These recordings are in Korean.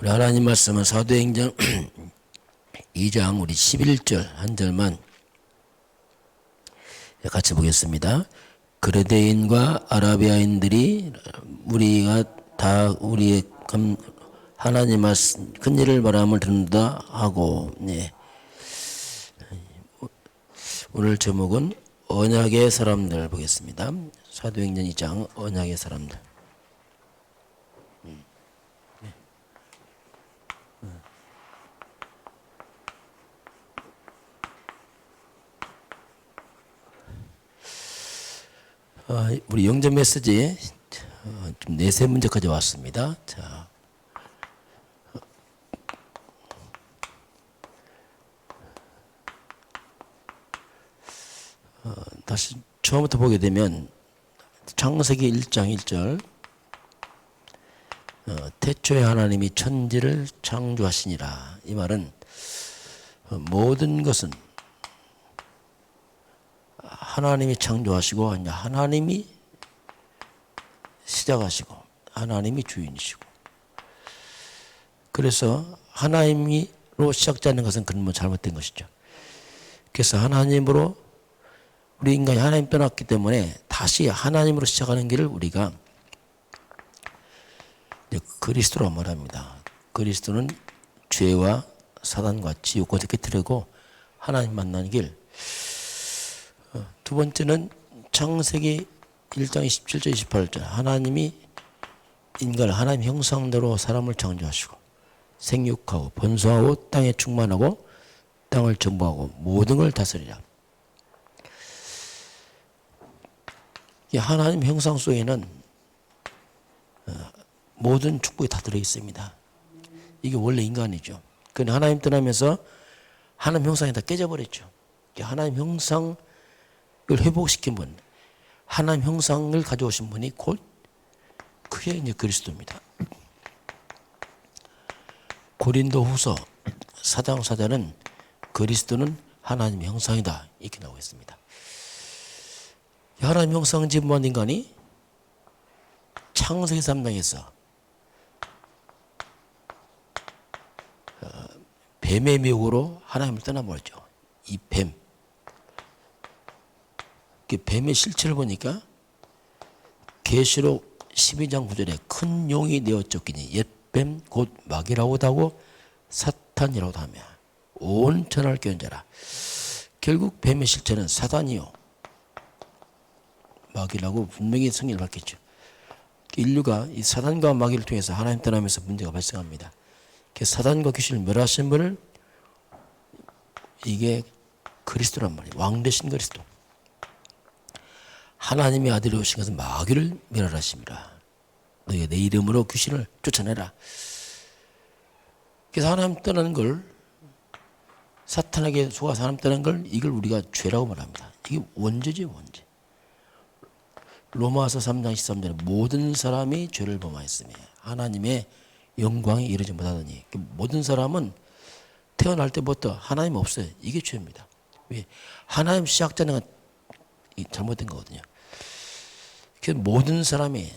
우리 하나님 말씀은 사도행전 2장 우리 11절 한 절만 같이 보겠습니다. 그레데인과 아라비아인들이 우리가 다 우리의 감- 하나님 말씀 큰 일을 말함을 듣는다 하고 네. 오늘 제목은 언약의 사람들 보겠습니다. 사도행전 2장 언약의 사람들. 아, 우리 영전 메시지 어, 좀 네세 문제까지 왔습니다. 자, 어, 다시 처음부터 보게 되면 창세기 1장 1절. 어, 태초에 하나님이 천지를 창조하시니라. 이 말은 어, 모든 것은 하나님이 창조하시고 이제 하나님이 시작하시고 하나님이 주인이시고 그래서 하나님으로 시작되는 것은 근본 잘못된 것이죠. 그래서 하나님으로 우리 인간이 하나님 떠났기 때문에 다시 하나님으로 시작하는 길을 우리가 그리스도로 말합니다. 그리스도는 죄와 사단과 지옥과 깨뜨리고 하나님 만나는 길. 어, 두 번째는 창세기 1장 27절 28절 하나님이 인간을 하나님 형상대로 사람을 창조하시고 생육하고 번성하고 땅에 충만하고 땅을 정복하고 모든 걸 다스리라. 이 하나님 형상 속에는 어, 모든 축복이 다 들어 있습니다. 이게 원래 인간이죠. 근데 하나님 떠나면서 하나님 형상이 다 깨져버렸죠. 이 하나님 형상 을 회복시킨 분, 하나님 형상을 가져오신 분이 곧 그게 이제 그리스도입니다. 고린도 후서 사장 사자는 그리스도는 하나님 형상이다 이렇게 나오고 있습니다. 하나님 형상 지음한 인간이 창세기 3장에서 어, 뱀의 미혹으로 하나님을 떠나버렸죠. 이 뱀. 그 뱀의 실체를 보니까 계시록 12장 9절에 큰 용이 되어 쫓기니 옛뱀 곧 마귀라고도 사탄이라고도 하며 온 천하를 깨운 자라. 결국 뱀의 실체는 사단이요. 마귀라고 분명히 성경을 밝혔죠. 인류가 이 사단과 마귀를 통해서 하나님 떠나면서 문제가 발생합니다. 그 사단과 귀신을 멸하신 분을 이게 그리스도란 말이에요. 왕 대신 그리스도. 하나님의 아들이 오신 것은 마귀를 멸하심이라. 너희가 내 이름으로 귀신을 쫓아내라. 그래서 하나님 떠나는 걸 사탄에게 속아서 하나님 떠나는 걸 이걸 우리가 죄라고 말합니다. 이게 원죄지 원죄. 로마서 3장 13절에 모든 사람이 죄를 범하였으며 하나님의 영광에 이르지 못하더니 그 모든 사람은 태어날 때부터 하나님 없어요. 이게 죄입니다. 왜? 하나님 시작자는 잘못된 거거든요. 그 모든 사람이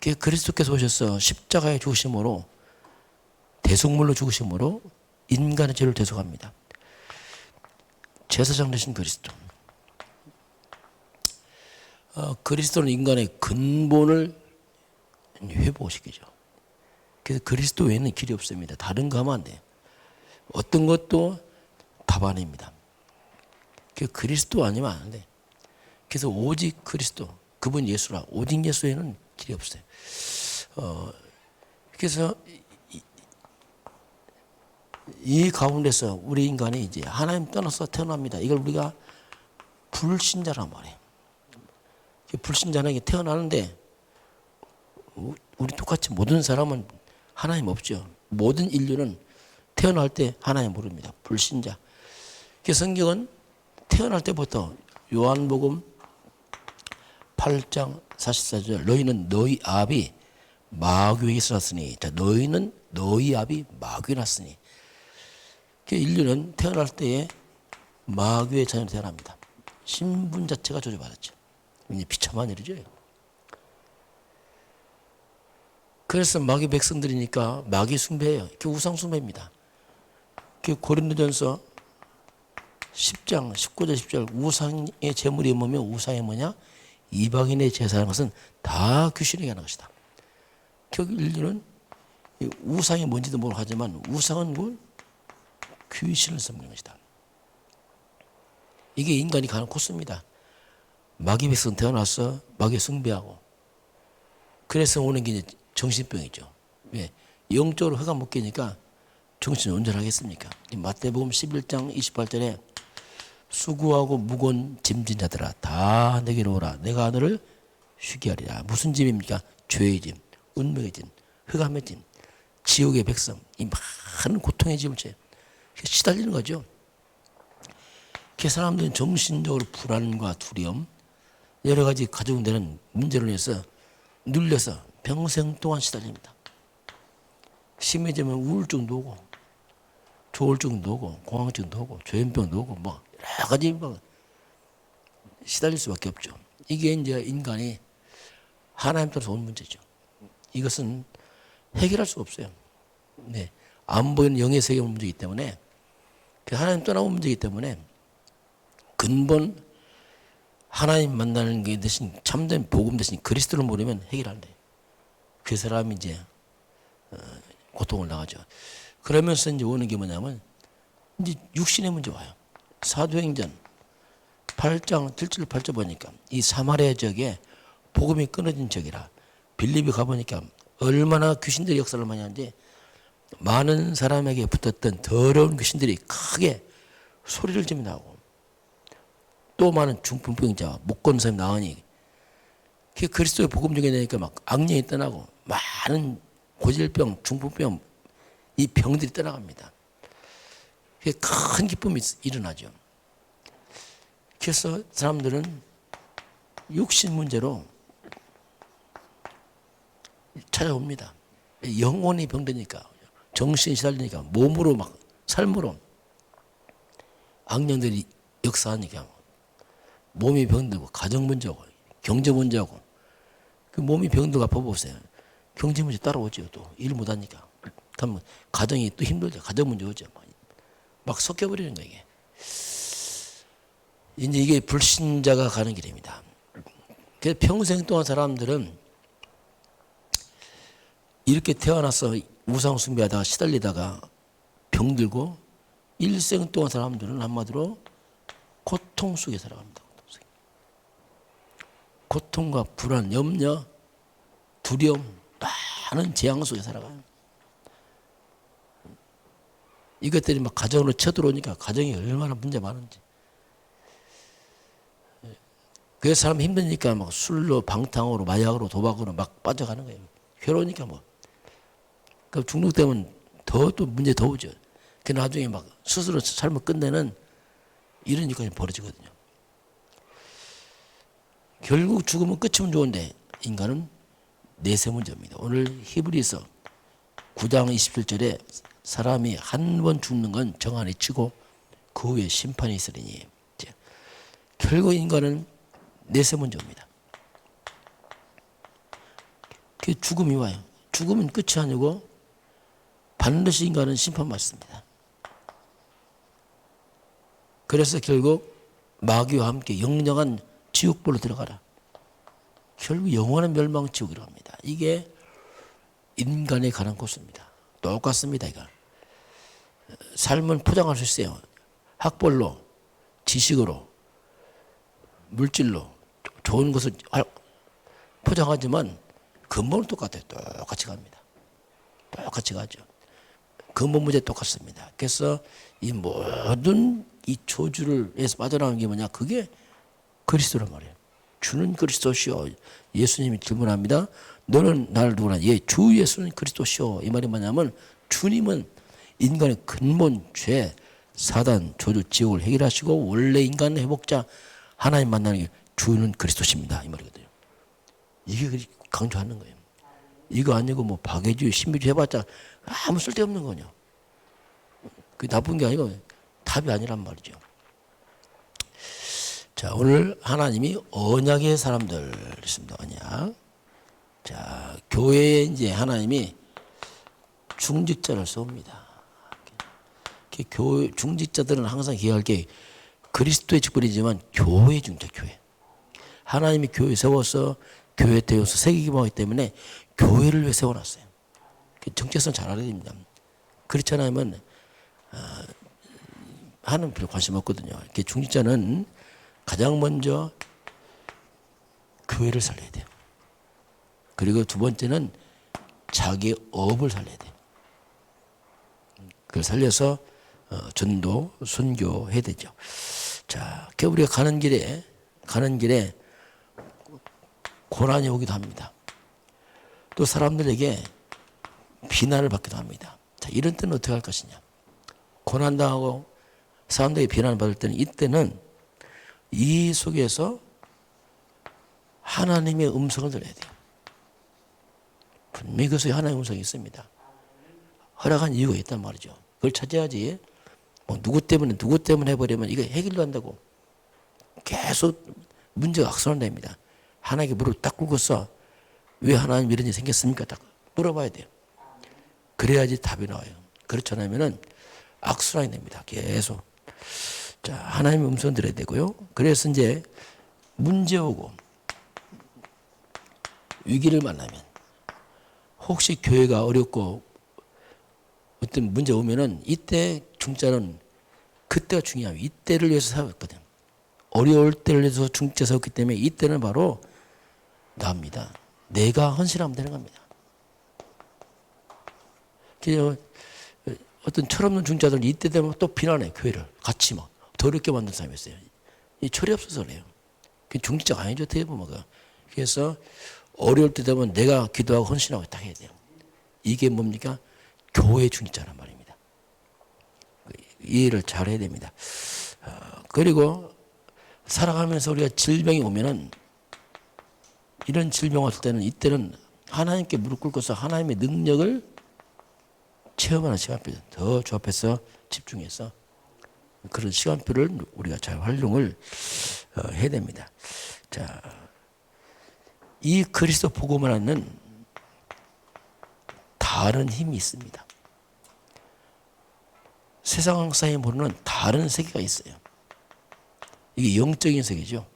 그 그리스도께서 오셔서 십자가에 죽으심으로 대속물로 죽으심으로 인간의 죄를 대속합니다. 제사장 되신 그리스도. 어, 그리스도는 인간의 근본을 회복시키죠. 그래서 그리스도 외에는 길이 없습니다. 다른 거 하면 안 돼요. 어떤 것도 답 아닙니다. 그 그리스도 아니면 안 돼. 그래서 오직 그리스도, 그분 예수라, 오직 예수에는 길이 없어요. 어, 그래서 이, 이 가운데서 우리 인간이 이제 하나님 떠나서 태어납니다. 이걸 우리가 불신자란 말이에요. 불신자는 태어나는데 우리 똑같이 모든 사람은 하나님 없죠. 모든 인류는 태어날 때 하나님 모릅니다. 불신자. 그 성경은 태어날 때부터 요한복음 8장 44절 너희는 너희 아비 마귀에서 났으니 자 너희는 너희 아비 마귀에 났으니 그 인류는 태어날 때에 마귀의 자녀로 태어납니다. 신분 자체가 조져받았죠. 이제 비참한 일이죠. 그래서 마귀 백성들이니까 마귀 숭배예요. 그 우상 숭배입니다. 그 고린도전서 10장 19절 10절 우상의 제물이 뭐며 우상이 뭐냐? 이방인의 제사라는 것은 다 귀신에게 하는 것이다. 결국 인류는 이 우상이 뭔지도 모르고 하지만 우상은 뭘? 귀신을 섬기는 것이다. 이게 인간이 가는 코스입니다. 마귀 백성 태어나서 마귀 숭배하고 그래서 오는 게 이제 정신병이죠. 왜? 영적으로 허가 못 끼니까 정신이 온전하겠습니까? 이 마태복음 11장 28절에 수고하고 무거운 짐진 자들아 다 내게로 오라 내가 너를 쉬게 하리라 무슨 짐입니까? 죄의 짐, 운명의 짐, 흑암의 짐, 지옥의 백성 이 많은 고통의 짐을 져 시달리는 거죠. 그 사람들은 정신적으로 불안과 두려움 여러 가지 가져온다는 문제로 인해서 눌려서 평생 동안 시달립니다. 심해지면 우울증도 오고 조울증도 오고 공황증도 오고 조현병도 오고 뭐 여러 가지 뭐 시달릴 수밖에 없죠. 이게 이제 인간이 하나님 따라서 온 문제죠. 이것은 해결할 수 없어요. 네. 안 보이는 영의 세계 문제이기 때문에 그 하나님 떠나온 문제이기 때문에 근본 하나님 만나는 게 대신 참된 복음 대신 그리스도를 모르면 해결 안 돼. 그 사람이 이제 어, 고통을 당하죠. 그러면서 이제 오는 게 뭐냐면 이제 육신의 문제 와요. 사도행전 8장 7절 8절 보니까 이 사마리아 지역에 복음이 끊어진 지역이라 빌립이 가보니까 얼마나 귀신들이 역사를 많이 하는지 많은 사람에게 붙었던 더러운 귀신들이 크게 소리를 지며 나오고 또 많은 중풍병자 목건 사람 나으니 그 그리스도의 복음 중에 되니까 막 악령이 떠나고 많은 고질병, 중풍병 이 병들이 떠나갑니다. 큰 기쁨이 일어나죠. 그래서 사람들은 육신 문제로 찾아옵니다. 영혼이 병드니까 정신이 시달리니까 몸으로 막 삶으로 악령들이 역사하니까 몸이 병들고 가정 문제고 경제 문제고 그 몸이 병들고 아파 보세요. 경제 문제 따라오죠 또 일 못하니까 그러면 가정이 또 힘들죠 가정 문제 오죠 막 섞여버리는 거예요 이제 이게 불신자가 가는 길입니다. 그래서 평생 동안 사람들은 이렇게 태어나서 우상 숭배하다가 시달리다가 병들고 일생 동안 사람들은 한마디로 고통 속에 살아갑니다. 고통과 불안, 염려, 두려움, 많은 재앙 속에 살아가요. 이것들이 막 가정으로 쳐들어오니까 가정이 얼마나 문제 많은지. 그래서 사람 힘드니까 막 술로, 방탕으로, 마약으로, 도박으로 막 빠져가는 거예요. 괴로우니까 뭐. 그 중독되면 더 또 문제 더 오죠. 그 나중에 막 스스로 삶을 끝내는 이런 일까지 벌어지거든요. 결국 죽으면 끝이면 좋은데 인간은 내세 문제입니다. 오늘 히브리서 9장 27절에 사람이 한 번 죽는 건 정한이 치고 그 후에 심판이 있으리니 결국 인간은 내세 문제입니다. 그 죽음이 와요. 죽음은 끝이 아니고 반드시 인간은 심판받습니다. 그래서 결국 마귀와 함께 영영한 지옥불로 들어가라. 결국 영원한 멸망 지옥이라고 합니다. 이게 인간의 가는 곳입니다. 똑같습니다. 이거. 삶은 포장할 수 있어요. 학벌로, 지식으로, 물질로 좋은 것을 포장하지만 근본은 똑같아요. 똑같이 갑니다. 똑같이 가죠. 근본 문제 똑같습니다. 그래서 이 모든 이 조주를 에서 빠져나오는 게 뭐냐? 그게 그리스도란 말이에요. 주는 그리스도시요. 예수님이 질문합니다. 너는 나를 누구나? 예, 주 예수는 그리스도시요. 이 말이 뭐냐면 주님은 인간의 근본 죄, 사단, 조주, 지옥을 해결하시고 원래 인간 회복자 하나님 만나는 게 주는 그리스도십니다. 이 말이거든요. 이게 강조하는 거예요. 이거 아니고 뭐 박애주의, 신비주의 해봤자 아무 쓸데없는 거냐. 그 나쁜 게 아니고 답이 아니란 말이죠. 자, 오늘 하나님이 언약의 사람들 있습니다. 언약. 자, 교회에 이제 하나님이 중직자를 쏩니다. 그 교회 중직자들은 항상 기억할 게 그리스도의 직분이지만 교회 중자 교회. 하나님이 교회 세워서 교회 되어서 세계 기반하기 때문에 교회를 왜 세워놨어요? 그 정체성 잘 알아야 됩니다. 그렇지 않으면 아, 하는 별 관심 없거든요. 중직자는 가장 먼저 교회를 살려야 돼요. 그리고 두 번째는 자기 업을 살려야 돼요. 그걸 살려서 어, 전도, 순교해야 되죠. 자, 그 우리가 가는 길에 가는 길에 고난이 오기도 합니다. 또 사람들에게 비난을 받기도 합니다. 자, 이런 때는 어떻게 할 것이냐? 고난당하고 사람들에게 비난을 받을 때는 이때는 이 속에서 하나님의 음성을 들어야 돼요. 분명히 그 속에 하나님의 음성이 있습니다. 허락한 이유가 있단 말이죠. 그걸 찾아야지. 뭐 누구 때문에 누구 때문에 해버리면 이거 해결도 한다고 계속 문제가 악순환됩니다. 하나님께 무릎 딱 꿇고서 왜 하나님 이런 일이 생겼습니까? 딱 물어봐야 돼요. 그래야지 답이 나와요. 그렇지 않으면은 악순환이 됩니다. 계속. 자, 하나님의 음성 들어야 되고요. 그래서 이제 문제 오고 위기를 만나면 혹시 교회가 어렵고 어떤 문제 오면은 이때 중자는 그때가 중요해요. 이때를 위해서 세웠거든. 어려울 때를 위해서 중자 세웠기 때문에 이때는 바로 나입니다. 내가 헌신하면 되는 겁니다. 그래서 어떤 철없는 중자들은 이때 되면 또 비난해 교회를 같이 막 더럽게 만든 사람이 있어요. 이 철이 없어서 그래요. 그 중직자가 아니죠 그. 그래서 어려울 때 되면 내가 기도하고 헌신하고 딱 해야 돼요. 이게 뭡니까? 교회 중직자란 말입니다. 이해를 잘 해야 됩니다. 어, 그리고 살아가면서 우리가 질병이 오면은 이런 질병 왔을 때는 이때는 하나님께 무릎 꿇고서 하나님의 능력을 체험하는 시간표 더 조합해서 집중해서 그런 시간표를 우리가 잘 활용을 어, 해야 됩니다. 자, 이 그리스도 복음을 하는 다른 힘이 있습니다. 세상 사에 모르는 다른 세계가 있어요. 이게 영적인 세계죠.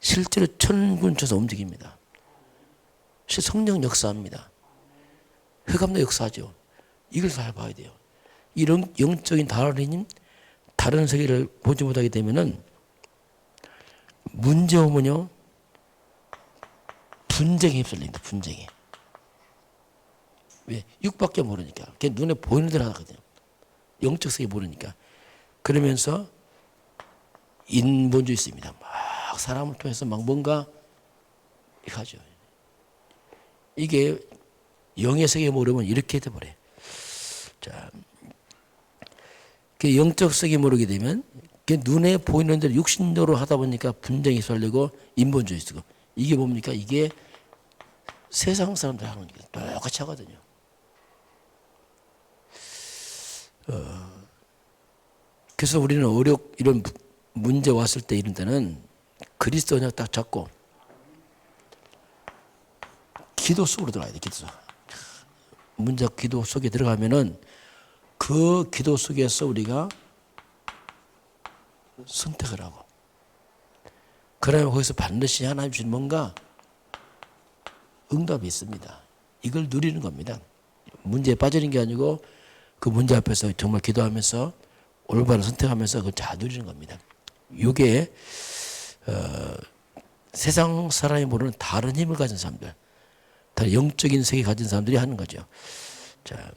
실제로 천군 쳐서 움직입니다. 성령 역사합니다. 흑암도 역사하죠. 이걸 잘 봐야 돼요. 이런 영적인 다른 힘, 다른 세계를 보지 못하게 되면은 문제 오면요 분쟁에 휩쓸린다. 분쟁에. 왜? 육밖에 모르니까. 걔 눈에 보이는 대로 하거든요. 영적 세계 모르니까. 그러면서 인본주의 있습니다. 막 사람을 통해서 막 뭔가 하죠. 이게 영의 세계 모르면 이렇게 돼버려. 자, 그 영적 세계 모르게 되면 그 눈에 보이는 대로 육신적으로 하다 보니까 분쟁이 쏠리고 인본주의 쓰고 이게 뭡니까? 이게 세상 사람들 하는 게 똑같이 하거든요. 어, 그래서 우리는 어려 이런 문제 왔을 때 이런 때는 그리스도 언약 딱 잡고 기도 속으로 들어가야 돼. 기도 속. 문제 기도 속에 들어가면은 그 기도 속에서 우리가 선택을 하고 그러면 거기서 반드시 하나님 주신 뭔가 응답이 있습니다. 이걸 누리는 겁니다. 문제에 빠지는 게 아니고 그 문제 앞에서 정말 기도하면서 올바른 선택하면서 그걸 잘 누리는 겁니다. 이게 어, 세상 사람이 모르는 다른 힘을 가진 사람들, 다른 영적인 세계 가진 사람들이 하는 거죠. 자,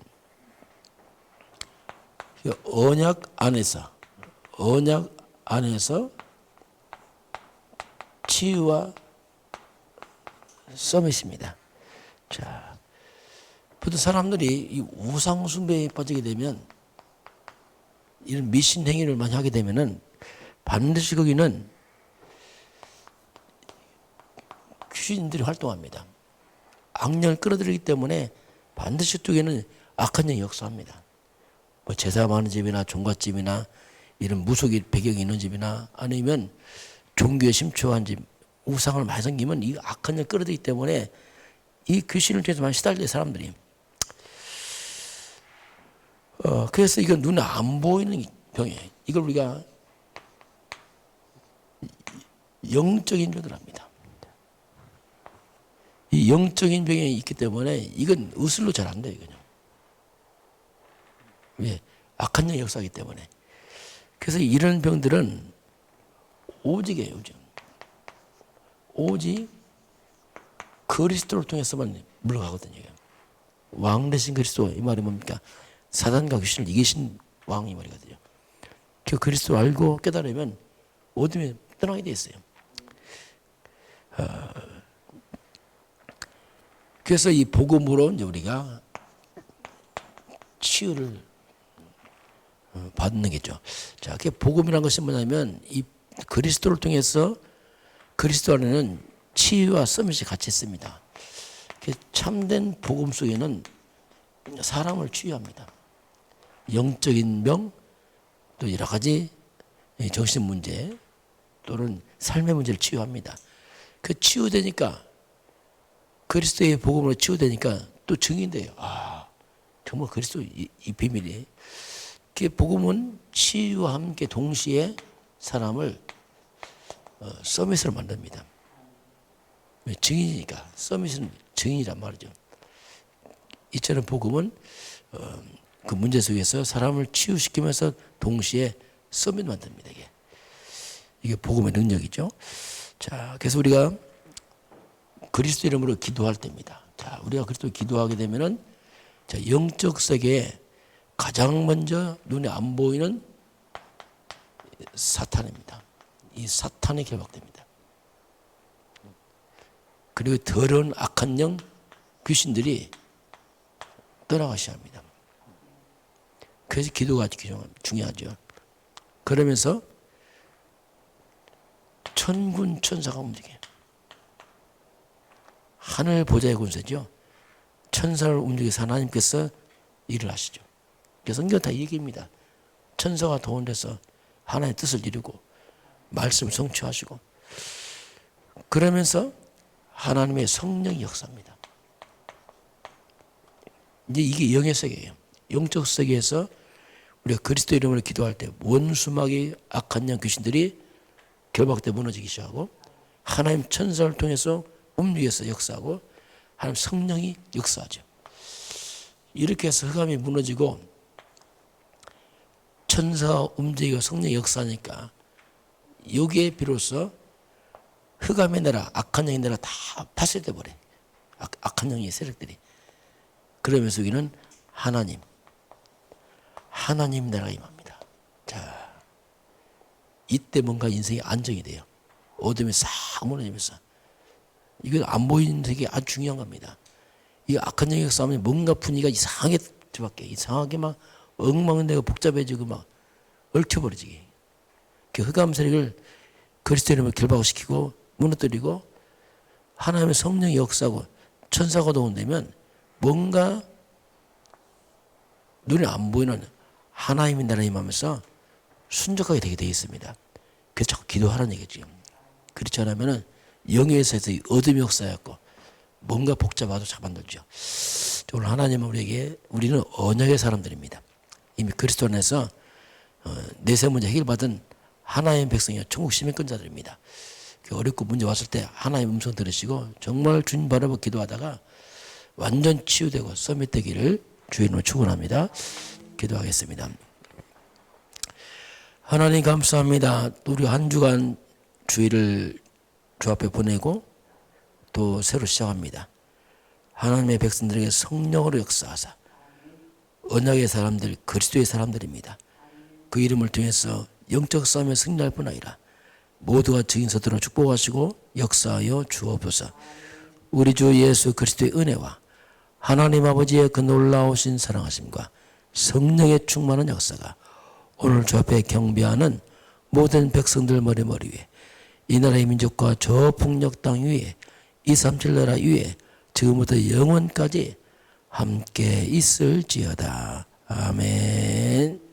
언약 안에서 언약 안에서 치유와 서밋입니다. 자, 보통 사람들이 이 우상 숭배에 빠지게 되면 이런 미신 행위를 많이 하게 되면은 반드시 거기는 귀신들이 활동합니다. 악령을 끌어들이기 때문에 반드시 쪽에는 악한 영이 역사합니다. 뭐 제사 많은 집이나 종갓집이나 이런 무속이 배경이 있는 집이나 아니면 종교에 심취한 집 우상을 많이 섬기면 이 악한 영 끌어들이기 때문에 이 귀신을 통해서만 시달린 사람들이 어, 그래서 이건 눈에 안 보이는 병이에요. 이걸 우리가 영적인 병을 합니다. 이 영적인 병이 있기 때문에 이건 의술로 잘 안 돼요. 그냥. 왜? 악한 영의 역사이기 때문에. 그래서 이런 병들은 오직이에요. 오직. 오직 그리스도를 통해서만 물러가거든요. 왕 대신 그리스도 이 말이 뭡니까? 사단과 귀신을 이기신 왕이 말이거든요. 그 그리스도를 알고 깨달으면 어둠에 떠나게 돼 있어요. 어, 그래서 이 복음으로 이제 우리가 치유를 어, 받는 게죠. 자, 그 복음이라는 것이 뭐냐면 이 그리스도를 통해서 그리스도 안에는 치유와 서밋이 같이 있습니다. 그 참된 복음 속에는 사람을 치유합니다. 영적인 병, 또 여러 가지 정신 문제 또는 삶의 문제를 치유합니다. 그 치유되니까 그리스도의 복음으로 치유되니까 또 증인돼요. 아, 정말 그리스도 이, 이 비밀이. 그 복음은 치유와 함께 동시에 사람을 어, 서밋으로 만듭니다. 왜? 증인이니까 서밋은 증인이란 말이죠. 이처럼 복음은 어, 그 문제 속에서 사람을 치유시키면서 동시에 서밋 만듭니다. 이게 이게 복음의 능력이죠. 자, 그래서 우리가 그리스도 이름으로 기도할 때입니다. 자, 우리가 그리스도 기도하게 되면은 자, 영적 세계에 가장 먼저 눈에 안 보이는 사탄입니다. 이 사탄이 결박됩니다. 그리고 더러운 악한 영 귀신들이 떠나가셔야 합니다. 그래서 기도가 중요하죠. 그러면서 천군 천사가 움직여요. 하늘 보좌의 군세죠. 천사를 움직여서 하나님께서 일을 하시죠. 그래서 성경 다 얘기입니다. 천사가 동원돼서 하나님의 뜻을 이루고 말씀을 성취하시고 그러면서 하나님의 성령이 역사합니다. 이제 이게 영의 세계예요. 영적 세계에서 우리가 그리스도 이름으로 기도할 때 원수막이 악한 영 귀신들이 결박돼 무너지기 시작하고 하나님 천사를 통해서 움직여서 역사하고 하나님 성령이 역사하죠. 이렇게 해서 흑암이 무너지고 천사가 움직이고 성령이 역사하니까 여기에 비로소 흑암의 나라, 악한 영의 나라 다 파쇄돼 버려. 악, 악한 영의 세력들이. 그러면서 여기는 하나님, 하나님 나라가 임합니다. 자, 이때 뭔가 인생이 안정이 돼요. 어둠이 싹 무너지면서. 이건 안 보이는 되게 아주 중요한 겁니다. 이 악한 영역 싸움에 뭔가 분위기가 이상하게 들어밖에 이상하게 막 엉망인데가 복잡해지고 막 얽혀버리지. 그 흑암 세력을 그리스도 이름을 결박시키고 무너뜨리고 하나님의 성령이 역사하고 천사가 동원되면 뭔가 눈에 안 보이는 하나님의 나라 임하면서 순적하게 되게 되어 있습니다. 그래서 자꾸 기도하라는 얘기죠. 그렇지 않으면은 영에서 어둠이 역사였고 뭔가 복잡하도 잡아들죠. 오늘 하나님은 우리에게 우리는 언약의 사람들입니다. 이미 그리스도 안에서 어, 내세 문제 해결받은 하나님의 백성이요 천국 시민권자들입니다. 그 어렵고 문제 왔을 때 하나님의 음성 들으시고 정말 주님 바라보 기도하다가 완전 치유되고 서밋되기를 주인으로 축원합니다. 기도하겠습니다. 하나님 감사합니다. 우리 한 주간 주일을 주 앞에 보내고 또 새로 시작합니다. 하나님의 백성들에게 성령으로 역사하사 언약의 사람들, 그리스도의 사람들입니다. 그 이름을 통해서 영적 싸움에 승리할 뿐 아니라 모두가 증인 서도록 축복하시고 역사하여 주옵소서. 우리 주 예수 그리스도의 은혜와 하나님 아버지의 그 놀라우신 사랑하심과 성령의 충만한 역사가 오늘 주 앞에 경배하는 모든 백성들 머리머리 위에 이 나라의 민족과 저 폭력 땅 위에 이 삼칠 나라 위에 지금부터 영원까지 함께 있을지어다. 아멘.